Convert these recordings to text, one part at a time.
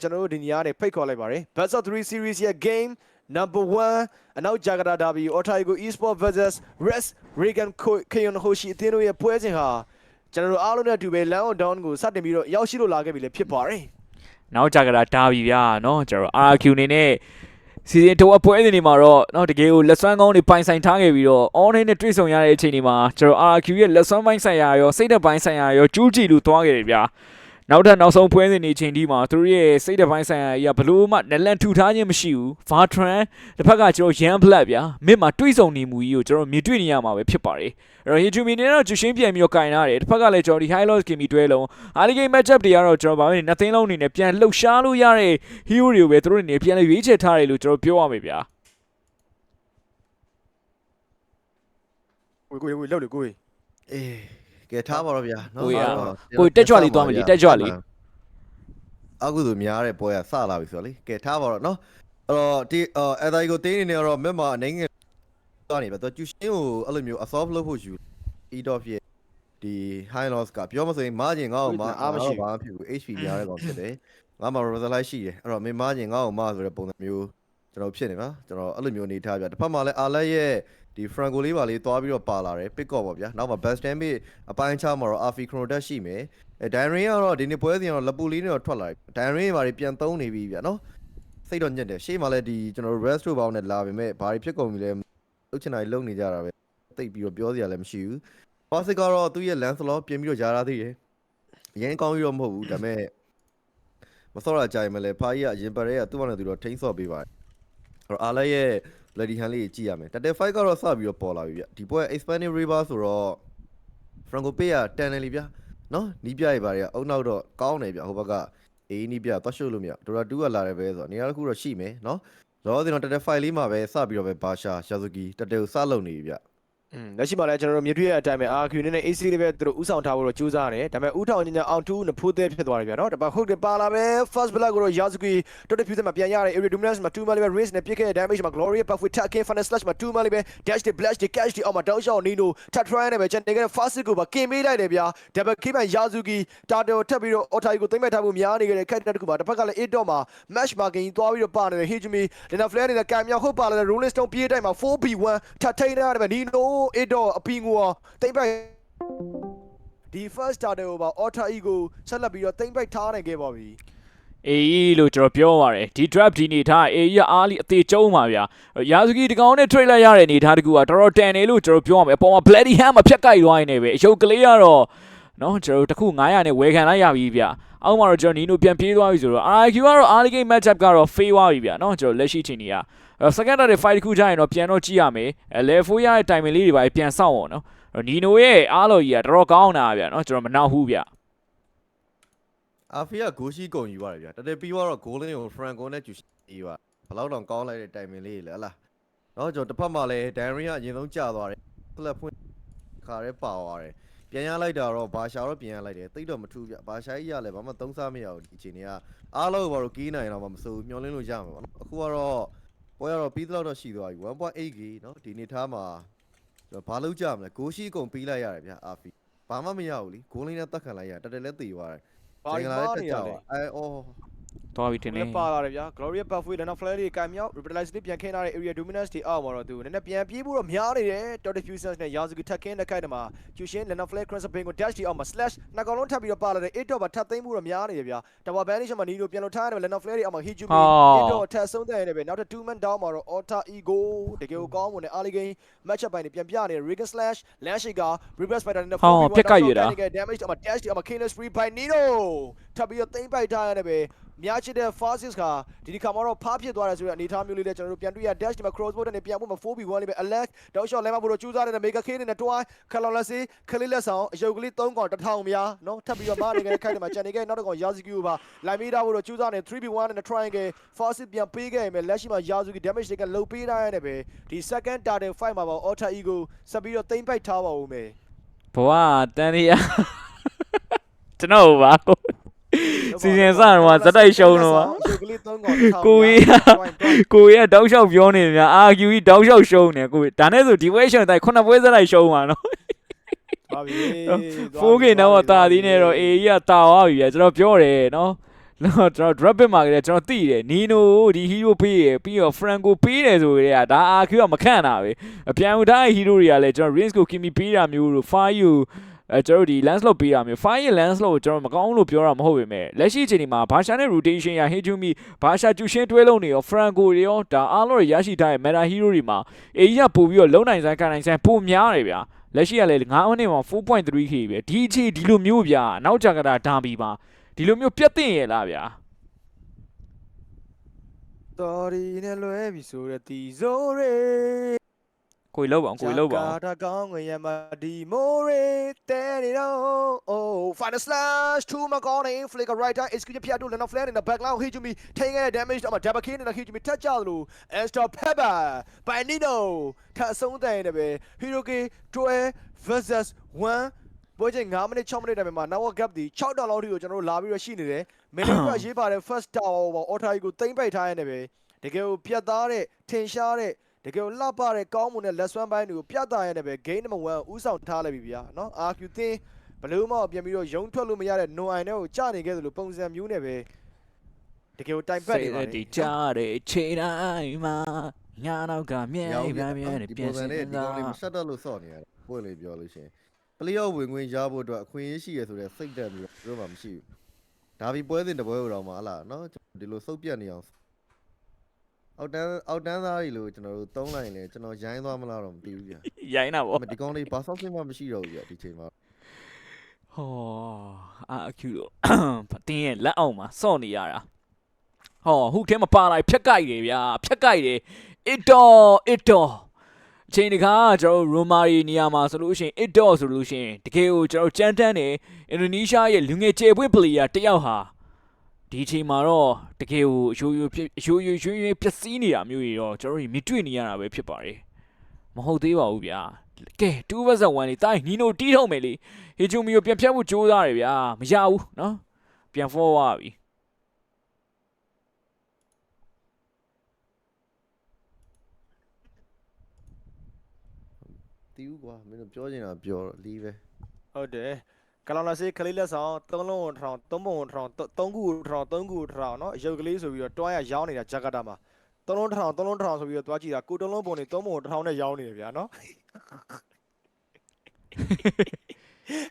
ကျွန်တော်တို့ဒီညနေဖိတ်ခေါ်လိုက်ပါတယ် Best of 3 series ရဲ့ game number 1အနောက်ဂျာကာတာဒါဘီ Otago Esport versus Res Regan Kayon Hoshi အသင်းတို့ရဲ့ပွဲစဉ်ဟာကျွန်တော်တို့အားလုံးနဲ့အတူပဲ Lion Down ကိုစတင်ပြီးတော့ရောက်ရှိလို့လာခဲ့ပြီလည်းဖြစ်ပါတယ် နောက်ကြကြတာဒါပြီဗျာเนาะကျွန်တော် RQ နေနဲ့စီစဉ်တော့အပွဲအစဉ်တွေမှာတော့เนาะတကယ်ကိုလက်စွမ်းကောင်းတွေပိုင်ဆိုင်ထားခဲ့ပြီးတော့ online နဲ့တွေ့ဆုံရတဲ့အချိန်တွေမှာကျွန်တော် RQ ရဲ့လက်စွမ်းပိုင်းဆိုင်ရာရောစိတ်သက်ပိုင်းဆိုင်ရာရောကျူးကြည့်လို့သွားခဲ့တယ်ဗျာ နောက်ထပ်နောက်ဆုံးပွဲစဉ်တွေအချိန်ဒီမှာသူတို့ရဲ့စိတ်သက်ပိုင်းဆိုင်ရာကြီးကဘလို့မှနလန်ထူထားခြင်းမရှိဘူး Vartran တစ်ဖက်ကကျွန်တော် Yan Black ဗျာမစ်မှာတွေ့ဆုံနေမှုကြီးကိုကျွန်တော်မြင်တွေ့နေရမှာပဲဖြစ်ပါတယ်အဲ့တော့ Hijumi နဲ့တော့ကျူရှင်းပြန်ပြီးတော့ကင်ထားတယ်တစ်ဖက်ကလည်းကျွန်တော်ဒီ High Loss Kimi တွဲလုံး Early Game Matchup တွေကတော့ကျွန်တော်ဗာမယ်နှစ်သိန်းလုံးအနေနဲ့ပြန်လှုပ်ရှားလို့ရတဲ့ hero တွေကိုပဲသူတို့အနေနဲ့ပြန်လဲရွေးချယ်ထားတယ်လို့ကျွန်တော်ပြောရမယ်ဗျာကိုကိုကိုလောက်လေကိုကိုအေး ကဲထားပါတော့ဗျာနော်ကိုရအဲ့တော့ကိုတက်ကြွလေးသွားမယ်လေတက်ကြွလေးအကုသို့များတဲ့ပွဲကစလာပြီဆိုတော့လေကဲထားပါတော့နော်အဲ့တော့ဒီအဲဒါကြီးကိုတင်းနေနေတော့မက်မှာအနေငယ်သွားနေပြီတော့ကျူရှင်းကိုအဲ့လိုမျိုး assault လုပ်ဖို့ယူ eat off ရဲ့ဒီ high loss ကပြောမစရင် margin ငါ့ကိုမအားမရှိဘာဖြစ်ဘူး HP များတဲ့ကောင်ဖြစ်တယ်ငါမှာ result ရှိတယ်အဲ့တော့ min margin ငါ့ကိုမဆိုတဲ့ပုံစံမျိုးကျွန်တော်ဖြစ်နေပါကျွန်တော်အဲ့လိုမျိုးနေထားပြတစ်ဖက်မှာလည်းအာလက်ရဲ့ ဒီ franco လေးပါလေးသွားပြီးတော့ပါလာတယ် pick up ပေါ့ဗျာနောက်မှာ best damage အပိုင်းချမှာတော့ RF chrono dash ရှိမယ်အဲ diary ကတော့ဒီနေ့ပွဲစဉ်ကတော့လပူလေးနဲ့တော့ထွက်လာတယ် diary ဘာတွေပြန်သုံးနေပြီဗျာနော်စိတ်တော့ညက်တယ်ရှေ့မှာလည်းဒီကျွန်တော် rest တို့ဘောင်းနဲ့လာပေမဲ့ဘာတွေဖြစ်ကုန်ပြီလဲလုတ်ချင်တာတွေလုံနေကြတာပဲတိတ်ပြီးတော့ပြောစရာလည်းမရှိဘူး Classic ကတော့သူ့ရဲ့ Lancelot ပြင်ပြီးတော့ယာရသေးတယ်အရင်ကောင်းပြီးတော့မဟုတ်ဘူးဒါပေမဲ့မစောရကြိုင်မလဲဖာကြီးကအရင်ပရဲကသူ့ဘာနဲ့သူတော့ထိန်းဆော့ပေးပါတယ်အဲ့တော့အားလည်းရဲ့ Bloody Hand လေးကြီးကြည့်ရမယ်တက်တက်5ကတော့စပြီးတော့ပေါ်လာပြီဗျဒီပွဲ Expanding River ဆိုတော့ Franco Pay ကတန်တယ်လीဗျနော်နီးပြရပါတွေကအုံနောက်တော့ကောင်းတယ်ဗျဟိုဘက်ကအေးနီးပြသွားရှုပ်လို့မရဒိုရာ2ကလာတယ်ပဲဆိုတော့နေရာတစ်ခုတော့ရှိမယ်နော်တော့ဒီတော့တက်တက်5လေးမှာပဲစပြီးတော့ပဲဘာရှာရှာဇူကီတက်တက်ကိုစလုံနေပြီဗျ อืมလက်ရှိမှာလည်းကျွန်တော်တို့မြွေရတဲ့အတိုင်းပဲ RQ နဲ့ AC လေးပဲသူတို့ဥဆောင်ထားဖို့တော့ကြိုးစားတယ်ဒါပေမဲ့ဥထောင်ညညာအောင်2နဖိုးသေးဖြစ်သွားတယ်ဗျာနော်ဒါပေမဲ့ဟုတ်တယ်ပါလာပဲ first blood ကိုတော့ Yazuki တော်တော်ဖြူစက်မှာပြန်ရတယ် area dominance မှာ2 million race နဲ့ပြစ်ခဲ့တဲ့ damage မှာ glory buff with attack final slash မှာ2 million dash တွေ blast တွေ catch တွေအောက်မှာတောက်ရှောင်း Nino ထပ် try နေပဲကျန်နေခဲ့တဲ့ fast ကိုပါကင်ပေးလိုက်တယ်ဗျာ double kick မှာ Yazuki တာတော်ထပ်ပြီးတော့ Otai ကိုသိမ့်မဲ့ထားဖို့များနေခဲ့တဲ့ character တစ်ခုပါတစ်ဖက်ကလည်း 8 dot မှာ match marking သွားပြီးတော့ပါနေတဲ့ Hijumi Lena Flare နဲ့ကံမြောက်ဟုတ်ပါလာတဲ့ Rolling Stone ပြေးတိုင်းမှာ 4B1 ထပ်ထိန်းရတယ်ပဲ Nino 8 dot အပီငိုအောင်သိမ့်ပိုက်ဒီ first starter ကိုပါ Otai ကိုဆက်လက်ပြီးတော့သိမ့်ပိုက်ထားနိုင်ခဲ့ပါပြီအေးလို့ကျွန်တော်ပြောပါရတယ်ဒီ draft ဒီနေထားအေးရအားလီအသေးကျုံးပါဗျာရာဇူကီဒီကောင်နဲ့ trade လိုက်ရတဲ့နေထားတကူကတော်တော်တန်တယ်လို့ကျွန်တော်ပြောရမယ်အပေါ်မှာ bloody hand မှာဖြတ်ကိုက်သွားနေတယ်ပဲအယုတ်ကလေးကတော့ နော်ကျွန်တော်တခု900နဲ့ဝယ်ခံလိုက်ရပြီဗျာအောက်မှာတော့ကျွန်တော်နီနိုပြန်ပြေးသွားပြီဆိုတော့ RQ ကတော့ early game matchup ကတော့ fail သွားပြီဗျာနော်ကျွန်တော်လက်ရှိချိန်ကြီးက second order fight တစ်ခုကြာရင်တော့ပြန်တော့ကြည့်ရမယ် level 4ရတဲ့ timing လေးတွေပါပြန်စောင့်အောင်နော်နီနိုရဲ့အားလို့ကြီးကတော်တော်ကောင်းတာဗျာနော်ကျွန်တော်မနှောက်ဘူးဗျာအာဖီကဂိုးရှိကုန်ယူရတယ်ဗျာတကယ်ပြီးတော့ဂိုးလင်းကိုဖရန်ကိုနဲ့ကျူရှိပါဘလောက်တောင်ကောင်းလိုက်တဲ့တိုင်မင်လေးလေဟလားနော်ကျွန်တော်တစ်ဖက်မှာလည်းဒန်ရီကအရင်ဆုံးကြာသွားတယ်ကလပ်ဖွင့်ခါရဲပါသွားတယ် ပြန်ရလိုက်တာတော့ဘာရှာတော့ပြန်ရလိုက်တယ်တိတ်တော့မထူးဗျဘာရှာကြီးရလဲဘာမှသုံးစားမရဘူးဒီအချိန်ကအားလုံးဘာလို့ကီးနိုင်တော့မှမစိုးဘူးမျောလင်းလို့ရမှာပေါ့နော်အခုကတော့ပွဲကတော့ပြီးတော့တော့ရှိသွားပြီ 1.8K နော်ဒီနေ့ထားမှာကျွန်တော်ဘာလုပ်ကြမလဲဂိုးရှိကုန်ပြီးလိုက်ရတယ်ဗျအာဖီဘာမှမရဘူးလीဂိုးလင်းနဲ့တက်ခံလိုက်ရတက်တယ်လဲတည်သွားတယ်ဘာလို့မားနေရလဲအဲအော် သွားပြီတင်နေ လည်းပါလာတယ်ဗျာ Gloria Buffway လန်နာ Flare တွေကံမြောက် Revitalize လေးပြန်ခင်းထားတဲ့ Area Dominance တွေအောက်မှာတော့သူနည်းနည်းပြန်ပြေးဖို့တော့များနေတယ် Total Fusions နဲ့ Yazuki ထပ်ခင်းတဲ့ခိုက်တမှာ Jushin လန်နာ Flare Crimson Pain ကို dash တွေအောက်မှာ slash နှစ်ကောင်လုံးထပ်ပြီးတော့ပါလာတယ်8တော့ပါထပ်သိမ်းဖို့တော့များနေတယ်ဗျာ Tower Banish မှာ Nino ပြန်လို့ထားရတယ်လန်နာ Flare တွေအောက်မှာ Hijumi 8တော့ထပ်ဆုံးတဲ့ရတယ်ပဲနောက်ထပ်2 man down မှာတော့ Ota Ego တကယ်ကိုကောင်းမွန်တဲ့ early game matchup ပိုင်းတွေပြန်ပြနေတယ် Regan Slash Lashiga Reverse Spider နဲ့ damage အောက်မှာ dash တွေအောက်မှာ Killer Spree by Nino ထပ်ပြီးတော့သိမ်းပိုက်ထားရတယ် အများချစ်တဲ့ Fasis ကဒီဒီခါမှာတော့ဖားဖြစ်သွားတယ်ဆိုတဲ့အနေအထားမျိုးလေးလည်းကျွန်တော်တို့ပြန်တွေ့ရ dash ဒီမှာ crossbow တက်နေပြန်ဖို့မ 4v1 လေးပဲ Alex တောက်လျှောက်လဲမဖို့တော့ကြိုးစားနေတဲ့ Mega K နဲ့တွိုင်း Kalonless ခလေးလက်ဆောင်အယုတ်ကလေး3កောင်တစ်ထောင်များနော်ထပ်ပြီးတော့မနေခဲ့တဲ့ခိုက်တွေမှာကျန်နေခဲ့နောက်တစ်កောင် Yasuki ကိုပါလိုင်းမေးတာဖို့တော့ကြိုးစားနေ 3v1 နဲ့ triangle Fasis ပြန်ပေးခဲ့ရင်ပဲလက်ရှိမှာ Yasuki damage တွေကလုပေးထားရတယ်ပဲဒီ second turtle fight မှာပါ Alter Ego ဆက်ပြီးတော့တိမ့်ပိုက်ထားပါဦးမယ်ဘဝတန်ရီယာကျွန်တော်ပါ စီစဉ်စတော့ဇက်တိုက်ရှုံးတော့ပါအယုတ်ကလေး3កောင်တစ်ထောင်ကိုကြီးကကိုရတောက်လျှောက်ပြောနေတယ်များအာကျူကြီးတောက်လျှောက်ရှုံးနေကိုဒါနဲ့ဆိုဒီပွဲရှုံးတိုင်းခုနှစ်ပွဲစက်လိုက်ရှုံးပါနော်ပါပြီ 4K တော့တာသေးနေတော့အေကြီးကတာသွားပြီဗျကျွန်တော်ပြောတယ်နော်နော်ကျွန်တော် drop bit မှာကလေးကျွန်တော်သိတယ်နီနိုဒီ hero ပေးရပြီးတော့ franco ပေးတယ်ဆိုကြတဲ့ကဒါ RQ ကမခန့်တာပဲအပြန်ဦးထားတဲ့ hero တွေကလည်းကျွန်တော် range ကို kimi ပေးတာမျိုးတို့ fire ကို အဲကျွန်တော်တို့ဒီ landslot ပေးတာမျိုး fire landslot ကိုကျွန်တော်မကောင်းလို့ပြောတာမဟုတ်ပေမဲ့လက်ရှိအချိန်ဒီမှာဘာရှာနဲ့ rotation ရ hejumi ဘာရှာကျူရှင်းတွဲလုံးနေရော franco တွေရောဒါအားလုံးရရှိထားတဲ့ meta hero တွေမှာအေးရပို့ပြီးတော့လုံနိုင်ဆိုင်ကန်နိုင်ဆိုင်ပိုများတယ်ဗျာလက်ရှိကလည်း9မိနစ်မှာ 4.3k ပဲဒီအချိန်ဒီလိုမျိုးဗျာနောက်ကြကတာဒါဘီပါဒီလိုမျိုးပြတ်သိမ့်ရလားဗျာတော်ရီနဲ့လွဲပြီဆိုတဲ့တီဆိုရဲ ကိုကြီးလောက်ပါအောင်ကိုကြီးလောက်ပါအောင် တာကောင်းငရမဒီမိုရဲတဲနေတော့ oh final slash to McConney flicker right eye is good ပြတ်လို့ left flare in the back line hit to me ထိန်ခဲ့တဲ့ damage တော့ double kill နဲ့ hit to me ထက်ကြလို့ extra pepper by Nino ထပ်အဆုံးတိုင်နေပဲ Hiroki 12 versus 1ပွဲချင်း9မိနစ်6မိနစ်တိုင်မှာ now gap ဒီ6တောင်လောက်ထိကိုကျွန်တော်တို့လာပြီးတော့ရှိနေတယ်မင်းတို့အရေးပါတဲ့ first tower ပေါ့ auto ကိုတိမ့်ပိတ်ထားရနေပဲတကယ်ကိုပြတ်သားတဲ့ထင်ရှားတဲ့ တကယ်ကိုလှပတဲ့ကောင်းမွန်တဲ့လက်စွမ်းပိုင်းတွေကိုပြသရတဲ့ပဲ game number 1ဥဆောင်ထားလိုက်ပြီဗျာနော် RQ သင်းဘလို့မှပြန်ပြီးတော့ရုံထွက်လို့မရတဲ့ no eye နဲ့ကိုကြနေခဲ့သလိုပုံစံမျိုးနဲ့ပဲတကယ်ကိုတိုင်ပတ်နေပါစိလေတ်ဒီကြားတဲ့ချိန်တိုင်းမှာညာနောက်ကမြဲရောင်းပြပြနဲ့ဒီပြန်ပုံစံစနဲ့င်ဒီကောင်လေးမတာဆက်တော့လို့စော့နေရတယ်ပွင့်လေးပြောလို့ရှိရင်ပလီယောဝင်ဝင်ရဖို့အတွက်အခွင့်အရေးရှိရဆိုတဲ့စိတ်တက်ပြီးတော့တို့မှမရှိဘူးဒါပြီးပွဲစဉ်တစ်ပွဲတော့မှဟလာနော်ဒီလိုစုပ်ပြတ်နေအောင် အောက်တန်းအောက်တန်းသားတွေလို့ကျွန်တော်တို့သုံးလိုက်ရင်လည်းကျွန်တော်ရိုင်းသွားမလားတော့မသိဘူးဗျာရိုင်းတာပေါ့ဒီကောင်လေးဘာဆော့ဆင်းမှမရှိတော့ဘူးဗျာဒီချိန်မှာဟောအာအကျူလို့တင်းရဲ့လက်အောင်မှာစော့နေရတာဟောဟုတ်ထဲမှာပါလိုက်ဖြက်ကြိုက်တယ်ဗျာဖြက်ကြိုက်တယ်အစ်တော်အစ်တော်အချိန်တကားကျွန်တော်ရိုမာရီနေရာမှာဆိုလို့ရှိရင်အစ်တော်ဆိုလို့ရှိရင်တကယ်ကိုကျွန်တော်ကြမ်းတမ်းတယ်အင်ဒိုနီးရှားရဲ့လူငယ်ကျေပွင့်ပလေယာတယောက်ဟာ ဒီအချိန်မှာတော့တကယ်ကိုအယိုးယိုးအယိုးယိုးရွှင်ရွှင်ပျက်စီးနေတာမျိုးတွေတော့ကျွန်တော်တို့မြင်တွေ့နေရတာပဲဖြစ်ပါတယ်မဟုတ်သေးပါဘူးဗျာကဲ2 vs 1လေးတိုင်းနီနိုတီးထုတ်မယ်လေဟေဂျူမီကိုပြန်ဖြတ်ဖို့ကြိုးစားတယ်ဗျာမရဘူးနော်ပြန် forward ပြီတီးဦးကွာမင်းတို့ပြောနေတာပြောတော့လီးပဲဟုတ်တယ် ကလောင်လာစေးကလေးလက်ဆောင်သုံးလုံးကိုထောင်သုံးပုံကိုထောင်သုံးခုကိုထောင်သုံးခုကိုထောင်နော်အယုတ်ကလေးဆိုပြီးတော့တွားရရောင်းနေတာဂျကာတာမှာသုံးလုံးထောင်သုံးလုံးထောင်ဆိုပြီးတော့တွားကြည့်တာကိုသုံးလုံးပုံနေသုံးပုံကိုထောင်နဲ့ရောင်းနေတယ်ဗျာနော်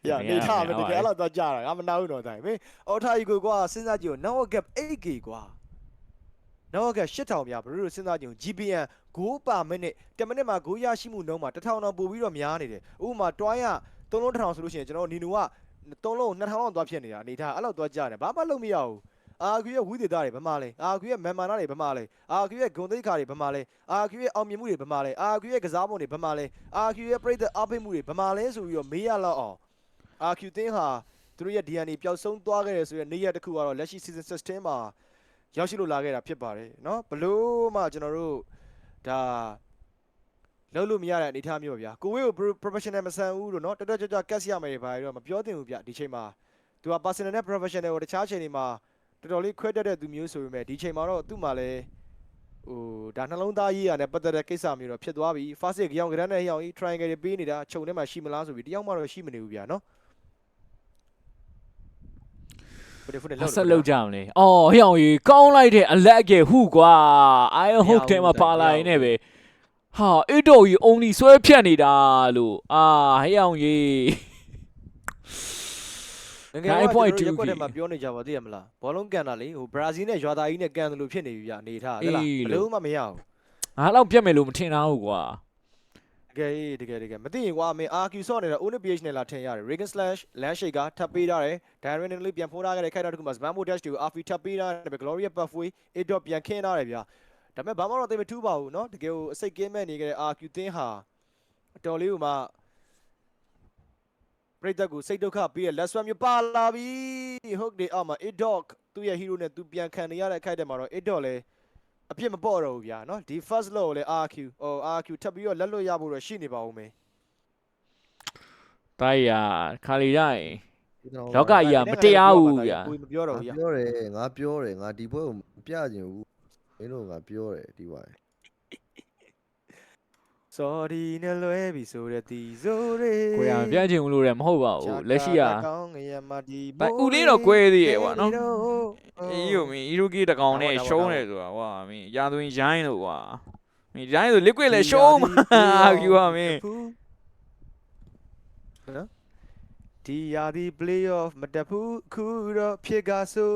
ရနေထားမယ်တကယ်အဲ့လိုတော့ကြာတာငါမနာဘူးတော့တိုင်းမင်းအော်ထားကြီးကိုကွာစဉ်းစားကြည့်ဦး now gap 8k ကွာ now gap 8000ပြဘလို့စဉ်းစားကြည့်ဦး GPN 5 per minute 10မိနစ်မှာ5ရရှိမှုနှုန်းမှာ1000တော့ပို့ပြီးတော့များနေတယ်ဥပမာတွိုင်းက3000ဆိုလို့ရှိရင်ကျွန်တော်နီနူက 3လုံး2000လောက်သွားဖြစ်နေတာအနေထားအဲ့လောက်သွားကြာတယ်ဘာမှလုပ်မရဘူးအာကွေရဲ့ဝိသေသတွေဘယ်မှာလဲအာကွေရဲ့မန်မာနာတွေဘယ်မှာလဲအာကွေရဲ့ဂုံသိက္ခာတွေဘယ်မှာလဲအာကွေရဲ့အောင်မြင်မှုတွေဘယ်မှာလဲအာကွေရဲ့ကစားပုံတွေဘယ်မှာလဲအာကွေရဲ့ပြိသက်အပိတ်မှုတွေဘယ်မှာလဲဆိုပြီးတော့မေးရလောက်အောင် RQ တင်းဟာသူတို့ရဲ့ DNA ပျောက်ဆုံးသွားခဲ့တယ်ဆိုတဲ့နေ့ရက်တစ်ခုကတော့လက်ရှိ season 16မှာရောက်ရှိလို့လာခဲ့တာဖြစ်ပါတယ်เนาะဘလို့မှကျွန်တော်တို့ဒါ လုပ်လို့မရတဲ့အနေအထားမျိုးပါဗျာကိုဝေးကို professional မဆန်ဘူးလို့နော်တော်တော်ကြာကြာကတ်ရမယ်ပါတော့မပြောသင့်ဘူးဗျဒီချိန်မှာသူက personal နဲ့ professional ကိုတခြားချိန်တွေမှာတော်တော်လေးခွဲတတ်တဲ့သူမျိုးဆိုပေမဲ့ဒီချိန်မှာတော့သူ့မှာလည်းဟိုဒါနှလုံးသားရေးရနဲ့ပတ်သက်တဲ့ကိစ္စမျိုးတော့ဖြစ်သွားပြီ first ကရောင်ကရန်နဲ့ရောင်ကြီး triangle တွေပေးနေတာခြုံထဲမှာရှိမလားဆိုပြီးတယောက်မှတော့ရှိမနေဘူးဗျာနော်ဘယ်ဖုန်းလောက်ဆက်လောက်ကြမလဲအော်ဟျောင်ကြီးကောင်းလိုက်တဲ့အလက်ကဟူကွာ i hope ထဲမှာပါလာရင်လည်းပဲ ဟာအစ်တော်ကြီး only ဆွဲဖြတ်နေတာလို့အာဟိအောင်ကြီးငယ်ငယ်ကကျွန်တော်ရက်ကွက်ထဲမှာပြောနေကြပါသေးရမလားဘောလုံးကန်တာလေဟိုဘရာဇီးနဲ့ရွာသားကြီးနဲ့ကန်တယ်လို့ဖြစ်နေပြီဗျအနေထားဟဲ့လားဘလို့မှမရအောင်ငါတော့ပြတ်မယ်လို့မထင်တာဟုတ်ကွာတကယ်တကယ်တကယ်မသိရင်ကွာမင်း RQ ဆော့နေတာ Owner PH နဲ့လာထင်ရတယ် Regan Slash Land Shake ကထပ်ပေးထားတယ် Darren နဲ့လေးပြန်ဖိုးထားခဲ့တဲ့ခိုက်တာတခုမှာ Spammo Dash တူ RF ထပ်ပေးထားတယ် Gloria Pathway 8 dot ပြန်ခင်းထားတယ်ဗျာ ဒါပေမဲ့ဘာမှတော့သိမထူးပါဘူးเนาะတကယ်ကိုအစိတ်ကင်းမဲ့နေခဲ့တဲ့ RQ တင်းဟာအတော်လေးကိုမှပရိသတ်ကိုစိတ်ဒုက္ခပေးတဲ့လက်ဆွဲမျိုးပါလာပြီဟုတ်တယ်အောက်မှာ8 dot သူ့ရဲ့ hero နဲ့သူပြန်ခံနေရတဲ့အခိုက်အတန့်မှာတော့8 dot လဲအပြစ်မပေါ့တော့ဘူးဗျာเนาะဒီ first low ကိုလဲ RQ ဟို RQ ထပ်ပြီးတော့လက်လွတ်ရဖို့တော့ရှိနေပါဦးမယ် ။တိုက်ရခါလီတိုင်းလောကကြီးကမတရားဘူးဗျာ ကိုမပြောတော့ ငါ ဘူးဗျာ ပြောတယ်ငါပြောတယ်ငါဒီဘွဲကိုမပြချင်ဘူး မင်းတို့ငါပြောတယ်ဒီဝိုင်းစ sorry နဲ့လွဲပြီဆိုတဲ့တီဆိုတွေကိုရမပြချင်ဘူးလို့လည်းမဟုတ်ပါဘူးလက်ရှိကကောင်းငရမဒီဘိုင်ဦးလေးတော့ကွဲသေးတယ်ကွာနော်အေးအေးယိုမင်းအီရိုကီတကောင်နဲ့ရှုံးတယ်ဆိုတာကွာမင်းရာသွင်းရိုင်းလို့ကွာမင်းရိုင်းဆို liquid လည်းရှုံးမှာအာကျူပါမင်းနော်ဒီယာဒီ play off မတက်ဘူးခုတော့ဖြစ်ကဆို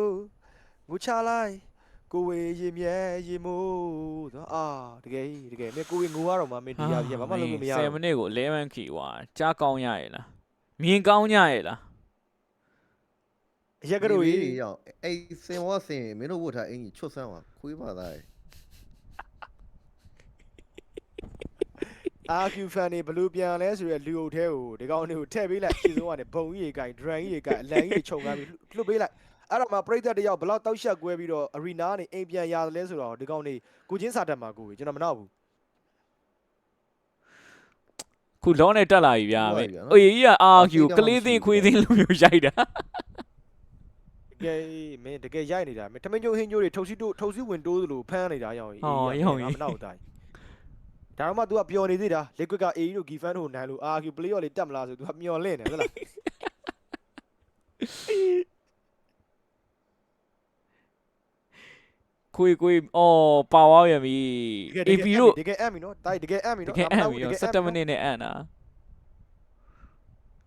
ငူချလိုက် ကိုဝေရင်မြဲရင်မို့တော့အာတကယ်ကြီးတကယ်မင်းကိုဝေငူရတော့မှမင်းဒီယာဒီဘာမှလုပ်လို့မရ10ဘူးမိနစ်ကို11 key ကွာကြားကောင်းရရဲ့လားမြင်ကောင်းရရဲ့လားအရက်ကတို့ကြီးရောက်အဲ့စင်ဝါစင်မင်းတို့ဝတ်ထားအင်ကြီးချွတ်ဆန်းပါခွေးပါသားရဲ့အာကျူဖန်နေဘလူးပြန်လဲဆိုရလူအုပ်ထဲကိုဒီကောင်တွေကိုထည့်ပေးလိုက်ရှင်းဆုံးကနေဘုံကြီးတွေကင်ဒရန်ကြီးတွေကင်အလန်ကြီးတွေခြုံကားပြီးလွတ်ပေးလိုက် အဲ့တော့မှပရိသတ်တယောက်ဘလောက်တောက်ရှက်ကွဲပြီးတော့အရီနာကနေအိမ်ပြန်ရတယ်လဲဆိုတော့ဒီကောင်တွေကိုချင်းစာတက်မှာကိုကျွန်တော်မနောက်ဘူးခုလောနဲ့တက်လာပြီဗျာမင်းအေးကြီးက RQ ကလေးသိန်းခွေးသိန်းလိုမျိုးရိုက်တာတကယ်မင်းတကယ်ရိုက်နေတာမင်းထမင်းကျိုးဟင်းကျိုးတွေထုတ်စီတို့ထုတ်စီဝင်တိုးသလိုဖမ်းနေတာရောင်ကြီးမနောက်တိုင်းဒါတော့မှ तू ကပျော်နေသေးတာ liquid က AE တို့ gifan တို့နိုင်လို့ RQ play ရော်လေးတက်မလားဆို तू ကမျော်လင့်နေဟုတ်လား ခွေးခွေးအော်ပါဝါရပြီ AP တို့တကယ်အမ်ပြီနော်တိုင်းတကယ်အမ်ပြီတနော်ကယ်အံ့ပြီရော17မိနစ်နဲ့အံ့တာ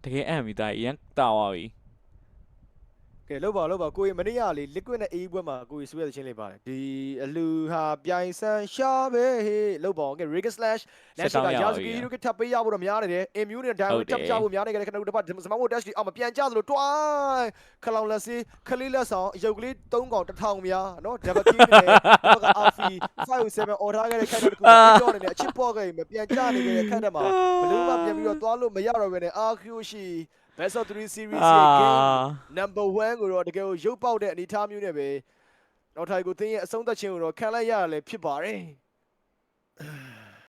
တကယ်အံ့ပြီတာရန်တာဝါပြီ ကဲလောက်ပါလောက်ပါကိုကြီးမနေ့ကလေ liquid နဲ့ AE ဘွဲမှာကိုကြီးဆွဲတဲ့ချင်းလေးပါတယ်ဒီအလူဟာပြိုင်ဆန်ရှာပဲဟေးလောက်ပါအောင်ကဲ Riga slash လက်ရှိကရာဇဂီတို့ကထပ်ပေးရဖို့တော့များနေတယ် immune နဲ့ down ထပ်ကြဖို့များနေကြတယ်ခဏတို့တစ်ပတ်စမမို့ dash အောက်မှာပြန်ကြသလိုတွိုင်းခလောင်လက်စီခလေးလက်ဆောင်အယုတ်ကလေး3កောင်1000များနော် double key နဲ့တော့က alpha 57 order ခဲ့တဲ့ခိုက်တဲ့ခုပြောနေတယ်အချစ်ပေါ်ခဲ့မပြန်ကြနေခဲ့တဲ့ခိုက်တဲ့မှာဘလူးမပြန်ပြီးတော့သွားလို့မရတော့ဘဲနဲ့ RQ ရှိ best of 3 series အာရဲ့ game number 1ကိုတော့တကယ်ကိုရုပ်ပေါက်တဲ့အနေအထားမျိုးနဲ့ပဲနောက်ထိုင်ကိုသင်ရဲ့အဆုံးသက်ခြင်းကိုတော့ခံလိုက်ရရလဲဖြစ်ပါတယ်